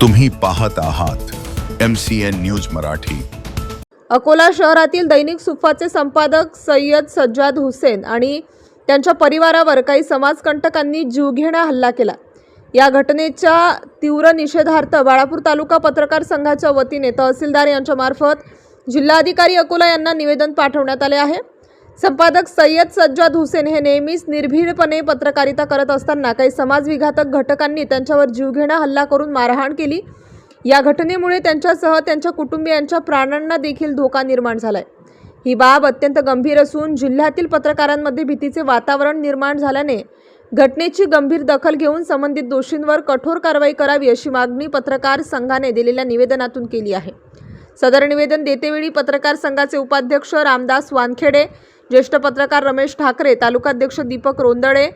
तुम्ही पाहत आहात M C N news Marathi. Akola शहरातील दैनिक सुफाचे संपादक सय्यद सज्जाद हुसेन आणि त्यांच्या परिवारावर काही समाजकंटकांनी जीवघेणा हल्ला केला. या घटनेच्या तीव्र निषेधार्थ बाळापूर तालुका पत्रकार संघाच्या वतीने तहसीलदार यांच्यामार्फत जिल्हाधिकारी अकोला यांना निवेदन पाठवण्यात आले आहे. संपादक सय्यद सज्जाद हुसेन हे नेहमीच निर्भीडपणे पत्रकारिता करत असताना काही समाजविघातक घटकांनी त्यांच्यावर जीवघेणा हल्ला करून मारहाण केली. या घटनेमुळे त्यांच्यासह त्यांच्या कुटुंबियांच्या प्राणांना देखील धोका निर्माण झालाय. ही बाब अत्यंत गंभीर असून जिल्ह्यातील पत्रकारांमध्ये भीतीचे वातावरण निर्माण झाल्याने घटनेची गंभीर दखल घेऊन संबंधित दोषींवर कठोर कारवाई करावी अशी मागणी पत्रकार संघाने दिलेल्या निवेदनातून केली आहे. सदर निवेदन देतेवेळी पत्रकार संघाचे उपाध्यक्ष रामदास वानखेडे ज्येष्ठ पत्रकार रमेश ठाकरे तालुकाध्यक्ष दीपक रोंदळे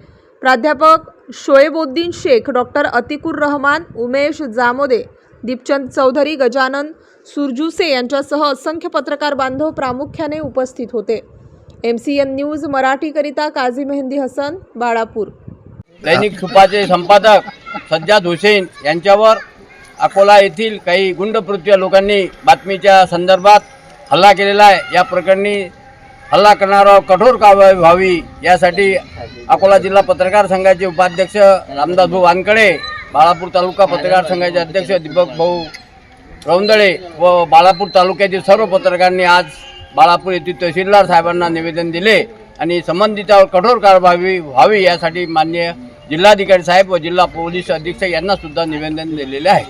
प्राध्यापक शोएबोद्दीन शेख डॉक्टर अतिकुर रहमान उमेश जामोदे दीपचंद चौधरी गजानन सुरजुसे यांच्यासह असंख्य पत्रकार बांधव प्रामुख्याने उपस्थित होते. एम सी एन न्यूज मराठीकरिता काझी मेहंदी हसन बाळापूर. दैनिक सुपाचे संपादक सज्जाद हुसेन यांच्यावर अकोला येथील काही गुंडप्रवृत्तीय लोकांनी बातमीच्या संदर्भात हल्ला केलेला आहे. या प्रकरणी हल्ला करणाऱ्यावर कठोर कारवाई व्हावी यासाठी अकोला जिल्हा पत्रकार संघाचे उपाध्यक्ष रामदासभाऊ वानकडे बाळापूर तालुका पत्रकार संघाचे अध्यक्ष दीपक भाऊ रौंदळे व बाळापूर तालुक्यातील सर्व पत्रकारांनी आज बाळापूर येथील तहसीलदार साहेबांना निवेदन दिले आणि संबंधितावर कठोर कारवाई व्हावी यासाठी मान्य जिल्हाधिकारी साहेब व जिल्हा पोलीस अधीक्षक यांना सुद्धा निवेदन दिलेले आहे.